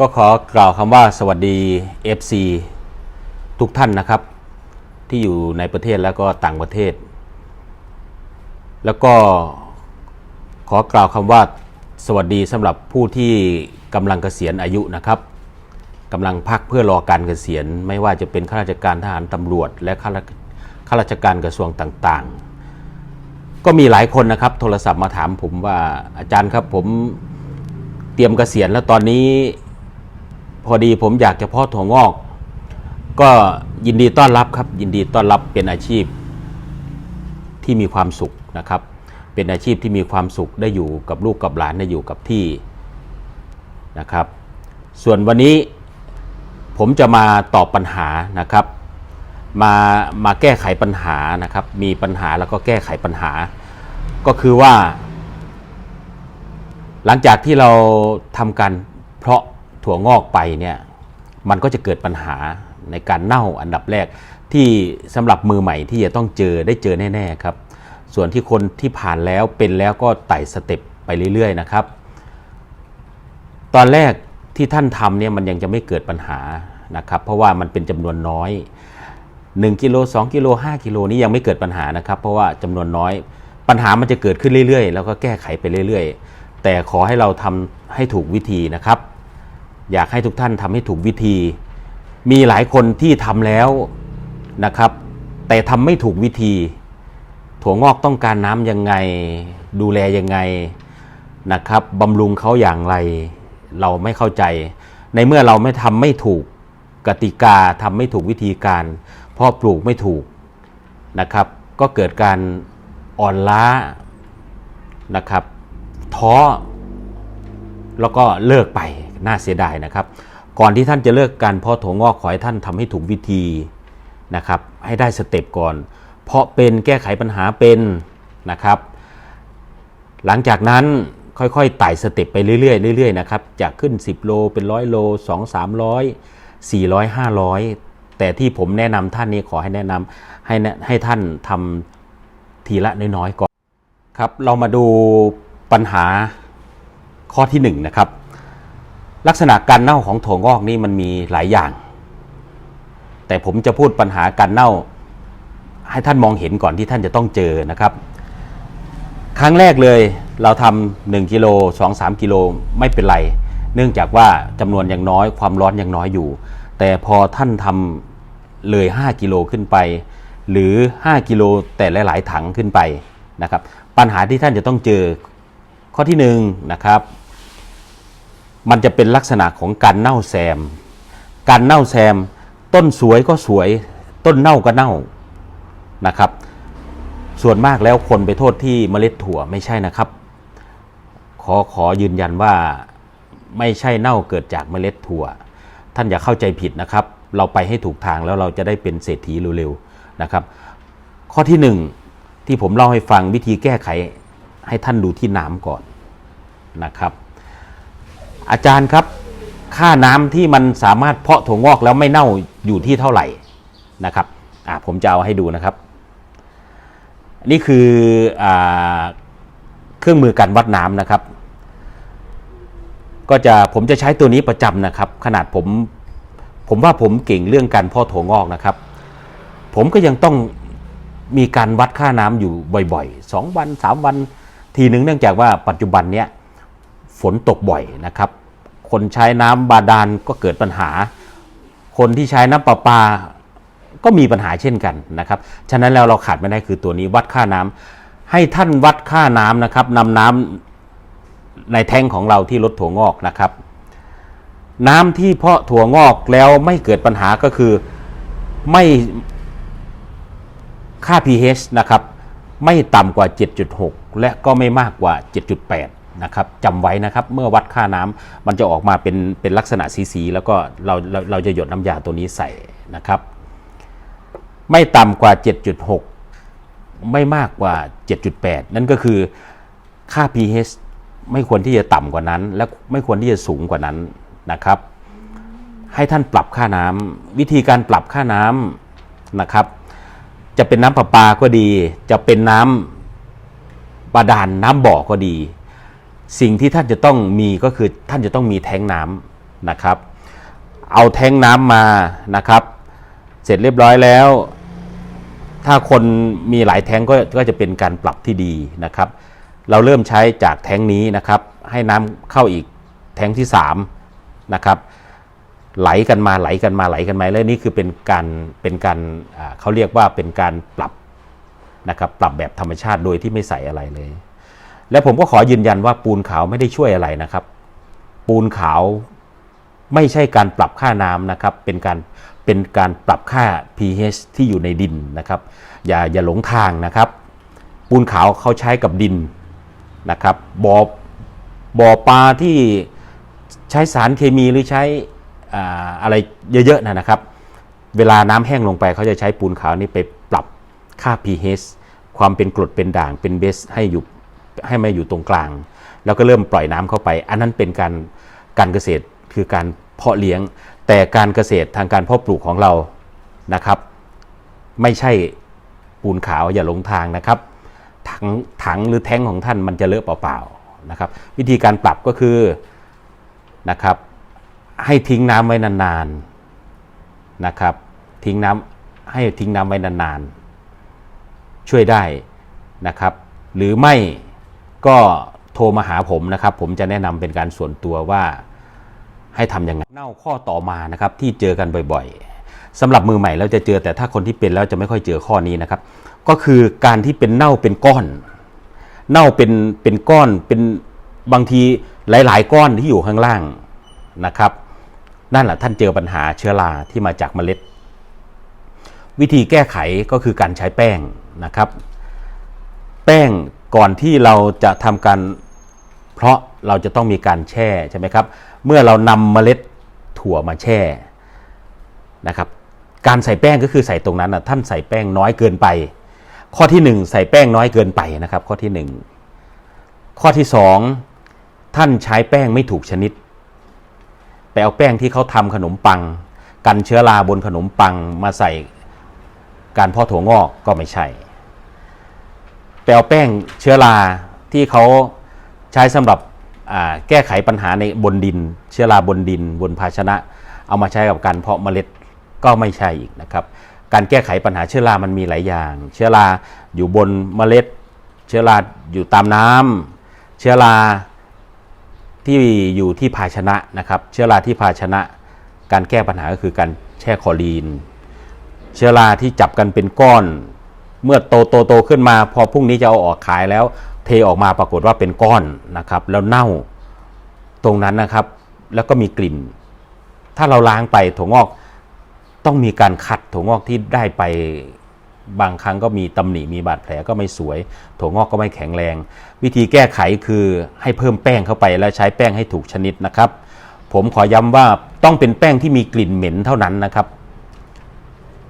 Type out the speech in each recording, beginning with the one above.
ก็ขอกล่าวคำว่าสวัสดี FC ทุกท่านนะครับ ที่อยู่ในประเทศแล้วก็ต่างประเทศ แล้วก็ขอกล่าวคำว่าสวัสดีสำหรับผู้ที่กำลังเกษียณอายุนะครับกำลังพักเพื่อรอการเกษียณ ไม่ว่าจะเป็นข้าราชการทหารตำรวจ และข้าราข้าราชการกระทรวงต่างๆ ก็มีหลายคนนะครับ โทรศัพท์มาถามผมว่าอาจารย์ครับผมเตรียมเกษียณแล้วตอนนี้ พอดีผมอยากจะเพาะถั่วงอก ก็ยินดีต้อนรับครับ ยินดีต้อนรับเป็นอาชีพที่มีความสุขนะครับ เป็นอาชีพที่มีความสุขได้อยู่กับลูกกับหลานได้อยู่กับที่นะครับ ส่วนวันนี้ผมจะมาตอบปัญหานะครับ มามาแก้ไขปัญหานะครับ มีปัญหาแล้วก็แก้ไขปัญหา ก็คือว่า หลังจากที่เราทำการเพาะ ถั่วงอกไปเนี่ยมันก็จะเกิดปัญหาในการเน่าอันดับแรกที่สำหรับมือใหม่ที่จะต้องเจอได้เจอแน่ๆครับ ส่วนที่คนที่ผ่านแล้วเป็นแล้วก็ไต่สเต็ปไปเรื่อยๆนะครับ ตอนแรกที่ท่านทำเนี่ยมันยังจะไม่เกิดปัญหานะครับ เพราะว่ามันเป็นจำนวนน้อย 1กิโล2กิโล5กิโลนี้ยังไม่เกิดปัญหานะครับ เพราะว่าจำนวนน้อย ปัญหามันจะเกิดขึ้นเรื่อยๆ แล้วก็แก้ไขไปเรื่อย ๆ แต่ขอให้เราทำให้ถูกวิธีนะครับ อยากให้ทุกท่านทำให้ถูกวิธี มีหลายคนที่ทำแล้วนะครับ แต่ทำไม่ถูกวิธี ถั่วงอกต้องการน้ำยังไง ดูแลยังไงนะครับบำรุงเขาอย่างไร เราไม่เข้าใจ ในเมื่อเราไม่ทำไม่ถูกกติกาทำไม่ถูกวิธีการเพราะปลูกไม่ถูกนะครับ ก็เกิดการอ่อนล้านะครับท้อแล้วก็เลิกไป น่าเสียดายนะครับ ก่อนที่ท่านจะเลิกการเพาะถั่วงอกขอให้ท่านทำให้ถูกวิธีนะครับ ให้ได้สเต็ปก่อน เพราะเป็นแก้ไขปัญหาเป็นนะครับ หลังจากนั้นค่อยๆไต่สเต็ปไปเรื่อยๆเรื่อยๆนะครับจากขึ้น 10 โลเป็นร้อยโล 2 300 400 500 แต่ที่ผมแนะนำท่านนี้ขอให้แนะนำให้ให้ท่านทำทีละน้อยๆก่อนครับ เรามาดูปัญหาข้อที่1นงนะครับ ลักษณะการเน่าของถั่วงอกนี่มันมีหลายอย่าง แต่ผมจะพูดปัญหาการเน่า ให้ท่านมองเห็นก่อนที่ท่านจะต้องเจอนะครับ ครั้งแรกเลยเราทำหนึ่งกิโลสองสามกิโลไม่เป็นไร เนื่องจากว่าจำนวนยังน้อยความร้อนยังน้อยอยู่ แต่พอท่านทำเลย 5 กิโลขึ้นไป หรือ 5 กิโลแต่หลาย ๆ ถังขึ้นไปนะครับ ปัญหาที่ท่านจะต้องเจอข้อที่หนึ่งนะครับ มันจะเป็นลักษณะของการเน่าแซม การเน่าแซม ต้นสวยก็สวย ต้นเน่าก็เน่านะครับ ส่วนมากแล้วคนไปโทษที่เมล็ดถั่วไม่ใช่นะครับ ขอขอยืนยันว่าไม่ใช่เน่าเกิดจากเมล็ดถั่ว ท่านอย่าเข้าใจผิดนะครับ เราไปให้ถูกทางแล้วเราจะได้เป็นเศรษฐีเร็วๆนะครับ ข้อที่หนึ่งที่ผมเล่าให้ฟังวิธีแก้ไขให้ท่านดูที่น้ำก่อนนะครับ อาจารย์ครับค่าน้ำที่มันสามารถเพาะถั่วงอกแล้วไม่เน่าอยู่ที่เท่าไหร่นะครับอ่าผมจะเอาให้ดูนะครับ นี่คืออเครื่องมือการวัดน้ำนะครับ ก็จะผมจะใช้ตัวนี้ประจำนะครับ ขนาดผมผมว่าผมเก่งเรื่องการเพาะถั่วงอกนะครับ ผมก็ยังต้องมีการวัดค่าน้ำอยู่บ่อยๆ 2 วัน 3 วันทีหนึ่งเนื่องจากว่าปัจจุบันเนี้ย ฝนตกบ่อยนะครับ คนใช้น้ำบาดาลก็เกิดปัญหา คนที่ใช้น้ำประปาก็มีปัญหาเช่นกันนะครับ ฉะนั้นแล้วเราขาดไม่ได้คือตัวนี้วัดค่าน้ำให้ท่านวัดค่าน้ำนะครับนำน้ำในแท้งของเราที่ลดถั่วงอกนะครับ น้ำที่เพาะถั่วงอกแล้วไม่เกิดปัญหาก็คือไม่ค่า pH นะครับ ไม่ต่ำกว่า 7.6 และก็ไม่มากกว่า 7.8 นะครับจำไว้นะครับเมื่อวัดค่าน้ำมันจะออกมาเป็นเป็นลักษณะสีๆแล้วก็เราเราเราจะหยดน้ำยาตัวนี้ใส่นะครับ ไม่ต่ำกว่า 7.6 ไม่มากกว่า 7.8 นั่นก็คือค่า pH ไม่ควรที่จะต่ำกว่านั้น และไม่ควรที่จะสูงกว่านั้นนะครับ ให้ท่านปรับค่าน้ำวิธีการปรับค่าน้ำนะครับ จะเป็นน้ำประปาก็ดี จะเป็นน้ำบาดาลน้ำบ่อก็ดี สิ่งที่ท่านจะต้องมีก็คือท่านจะต้องมีแท้งน้ำนะครับ เอาแท้งน้ำมานะครับ เสร็จเรียบร้อยแล้ว ถ้าคนมีหลายแท้งก็ก็จะเป็นการปรับที่ดีนะครับ เราเริ่มใช้จากแท้งนี้นะครับ ให้น้ำเข้าอีกแท้งที่3นะครับไหลกันมาไหลกันมาไหลกันมาแล้วนี่คือเป็นการเป็นการเขาเรียกว่าเป็นการปรับนะครับปรับแบบธรรมชาติโดยที่ไม่ใส่อะไรเลย และผมก็ขอยืนยันว่าปูนขาวไม่ได้ช่วยอะไรนะครับ ปูนขาวไม่ใช่การปรับค่าน้ำนะครับ เป็นการเป็นการปรับค่า pH ที่อยู่ในดินนะครับ อย่าอย่าหลงทางนะครับ ปูนขาวเขาใช้กับดินนะครับบ่อบ่อปลาที่ใช้สารเคมีหรือใช้ออะไรเยอะๆนะนะครับ เวลาน้ำแห้งลงไปเขาจะใช้ปูนขาวนี่ไปปรับค่า pH ความเป็นกรดเป็นด่างเป็นเบสให้อยู่ ให้มาอยู่ตรงกลาง แล้วก็เริ่มปล่อยน้ำเข้าไป อันนั้นเป็นการการเกษตรคือการเพาะเลี้ยง แต่การเกษตรทางการเพาะปลูกของเรานะครับ ไม่ใช่ปูนขาวอย่าหลงทางนะครับถังถังหรือแท้งของท่านมันจะเลอะเปล่าๆนะครับ วิธีการปรับก็คือนะครับให้ทิ้งน้ำไว้นานๆนะครับ ทิ้งน้ำให้ทิ้งน้ำไว้นานๆช่วยได้นะครับ หรือไม่ ก็โทรมาหาผมนะครับ ผมจะแนะนำเป็นการส่วนตัวว่าให้ทำยังไงเน่าข้อต่อมานะครับที่เจอกันบ่อยๆสำหรับมือใหม่เราจะเจอแต่ถ้าคนที่เป็นแล้วจะไม่ค่อยเจอข้อนี้นะครับ ก็คือการที่เป็นเน่าเป็นก้อน เน่าเป็นเป็นก้อนเป็นบางทีหลาย ๆ ก้อนที่อยู่ข้างล่างนะครับ นั่นแหละท่านเจอปัญหาเชื้อราที่มาจากเมล็ด วิธีแก้ไขก็คือการใช้แป้งนะครับ แป้ง ก่อนที่เราจะทำการเพราะเราจะต้องมีการแช่ใช่ไหมครับ เมื่อเรานำเมล็ดถั่วมาแช่นะครับ การใส่แป้งก็คือใส่ตรงนั้นนะท่านใส่แป้งน้อยเกินไป ข้อที่หนึ่งใส่แป้งน้อยเกินไปนะครับ ข้อที่หนึ่งข้อที่สองท่านใช้แป้งไม่ถูกชนิดไปเอาแป้งที่เขาทำขนมปัง กันเชื้อราบนขนมปังมาใส่การพาะถั่วงอกก็ไม่ใช่ ไปเอาแป้งเชื้อราที่เขาใช้สำหรับแก้ไขปัญหาในบนดิน เชื้อราบนดิน บนภาชนะ เอามาใช้กับการเพาะเมล็ดก็ไม่ใช่อีกนะครับ การแก้ไขปัญหาเชื้อรามันมีหลายอย่าง เชื้อราอยู่บนเมล็ด เชื้อราอยู่ตามน้ำเชื้อราที่อยู่ที่ภาชนะนะครับ เชื้อราที่ภาชนะ การแก้ปัญหาก็คือการแช่คลอรีน เชื้อราที่จับกันเป็นก้อน เมื่อโตโตโตขึ้นมา พอพรุ่งนี้จะเอาออกขายแล้ว เทออกมาปรากฏว่าเป็นก้อนนะครับ แล้วเน่าตรงนั้นนะครับ แล้วก็มีกลิ่น ถ้าเราล้างไปถั่วงอกต้องมีการคัดถั่วงอกที่ได้ไปบางครั้งก็มีตำหนิมีบาดแผลก็ไม่สวย ถั่วงอกก็ไม่แข็งแรง วิธีแก้ไขคือให้เพิ่มแป้งเข้าไปแล้วใช้แป้งให้ถูกชนิดนะครับ ผมขอย้ำว่าต้องเป็นแป้งที่มีกลิ่นเหม็นเท่านั้นนะครับ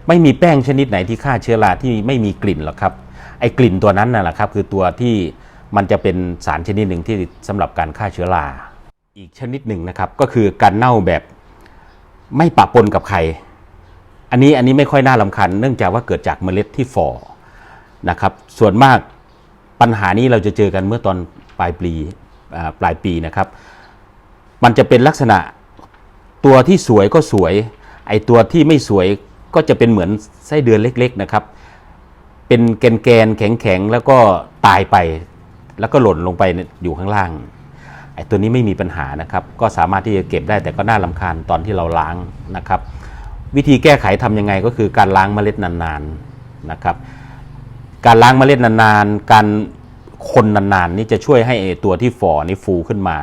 ไม่มีแป้งชนิดไหนที่ฆ่าเชื้อราที่ไม่มีกลิ่นหรอกครับ ไอ้กลิ่นตัวนั้นน่ะแหละครับ คือตัวที่มันจะเป็นสารชนิดหนึ่งที่สำหรับการฆ่าเชื้อรา อีกชนิดหนึ่งนะครับ ก็คือการเน่าแบบไม่ปะปนกับใครอันนี้อันนี้ไม่ค่อยน่าลำคัญ เนื่องจากว่าเกิดจากเมล็ดที่ฝ่อนะครับ ส่วนมากปัญหานี้เราจะเจอกันเมื่อตอนปลายปีปลายปีนะครับ มันจะเป็นลักษณะตัวที่สวยก็สวย ไอตัวที่ไม่สวย ก็จะเป็นเหมือนไส้เดือนเล็กๆนะครับ เป็นแกนแกนๆแข็งๆ แล้วก็ตายไป แล้วก็หล่นลงไปอยู่ข้างล่างไอ้ตัวนี้ไม่มีปัญหานะครับ ก็สามารถที่จะเก็บได้แต่ก็น่าลำคาญตอนที่เราล้างนะครับ วิธีแก้ไขทำยังไงก็คือการล้างเมล็ดนานๆนะครับ การล้างเมล็ดนานๆ การคนนานๆ นี่จะช่วยให้ตัวที่ฝ่อนี่ฟูขึ้นมา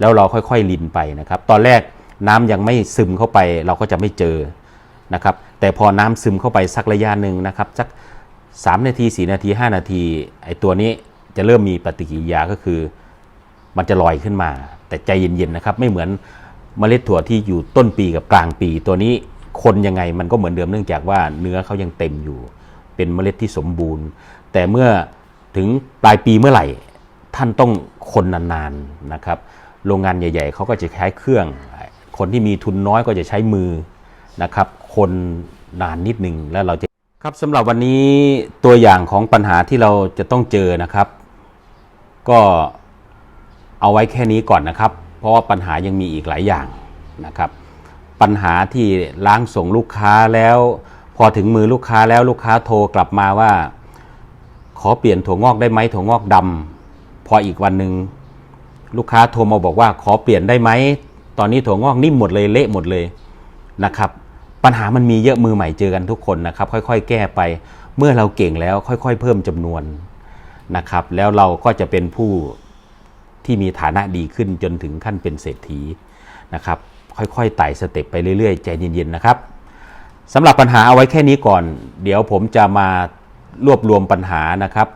แล้วเราค่อยๆลินไปนะครับ ตอนแรกน้ำยังไม่ซึมเข้าไปเราก็จะไม่เจอ นะครับแต่พอน้ำซึมเข้าไปสักระยะหนึ่งนะครับสัก3นาที 4 นาที 5 นาทีไอ้ตัวนี้จะเริ่มมีปฏิกิริยาก็คือ มันจะลอยขึ้นมา แต่ใจเย็นๆนะครับไม่เหมือนเมล็ดถั่วที่อยู่ต้นปีกับกลางปี ตัวนี้คนยังไงมันก็เหมือนเดิมเนื่องจากว่าเนื้อเขายังเต็มอยู่ เป็นเมล็ดที่สมบูรณ์ แต่เมื่อถึงปลายปีเมื่อไหร่ ท่านต้องคนนานๆนะครับ โรงงานใหญ่ ๆเขาก็จะใช้เครื่อง คนที่มีทุนน้อยก็จะใช้มือ นะครับ คนนานนิดหนึ่งแล้วเราจะครับสำหรับวันนี้ตัวอย่างของปัญหาที่เราจะต้องเจอนะครับ ก็เอาไว้แค่นี้ก่อนนะครับ เพราะว่าปัญหายังมีอีกหลายอย่างนะครับ ปัญหาที่ล้างส่งลูกค้าแล้ว พอถึงมือลูกค้าแล้วลูกค้าโทรกลับมาว่า ขอเปลี่ยนถั่วงอกได้ไหมถั่วงอกดำพออีกวันหนึ่งลูกค้าโทรมาบอกว่าขอเปลี่ยนได้ไหมตอนนี้ถั่วงอกนิ่มหมดเลยเละหมดเลยนะครับ ปัญหามันมีเยอะมือใหม่เจอกันทุกคนนะครับ ค่อยๆ แก้ไป เมื่อเราเก่งแล้วค่อย ๆ เพิ่มจำนวนนะครับ แล้วเราก็จะเป็นผู้ที่มีฐานะดีขึ้นจนถึงขั้นเป็นเศรษฐีนะครับ ค่อยๆไต่สเต็ปไปเรื่อยๆ ใจเย็นๆนะครับสำหรับปัญหาเอาไว้แค่นี้ก่อน เดี๋ยวผมจะมารวบรวมปัญหานะครับ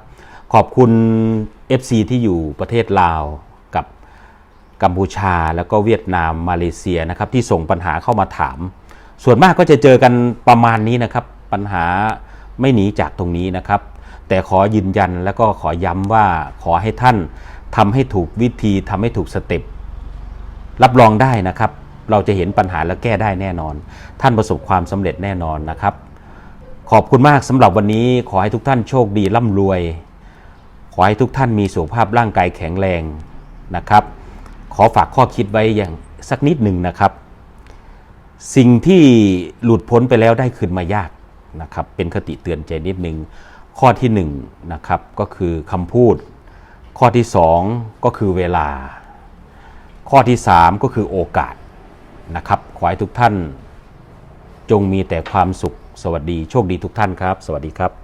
ขอบคุณ FC ที่อยู่ประเทศลาวกับกัมพูชาแล้วก็เวียดนามมาเลเซียนะครับ ที่ส่งปัญหาเข้ามาถาม ส่วนมากก็จะเจอกันประมาณนี้นะครับ ปัญหาไม่หนีจากตรงนี้นะครับ แต่ขอยืนยันแล้วก็ขอย้ำว่าขอให้ท่านทำให้ถูกวิธีทำให้ถูกสเต็ปรับรองได้นะครับ เราจะเห็นปัญหาและแก้ได้แน่นอน ท่านประสบความสำเร็จแน่นอนนะครับ ขอบคุณมากสำหรับวันนี้ ขอให้ทุกท่านโชคดีร่ำรวย ขอให้ทุกท่านมีสุขภาพร่างกายแข็งแรงนะครับ ขอฝากข้อคิดไว้อย่างสักนิดหนึ่งนะครับ สิ่งที่หลุดพ้นไปแล้วได้คืนมายากนะครับเป็นคติเตือนใจนิดนึงข้อที่หนึ่งนะครับก็คือคำพูด ข้อที่สองก็คือเวลา ข้อที่ 3 ก็คือโอกาสนะครับขอให้ทุกท่านจงมีแต่ความสุขสวัสดีโชคดีทุกท่านครับ สวัสดีครับ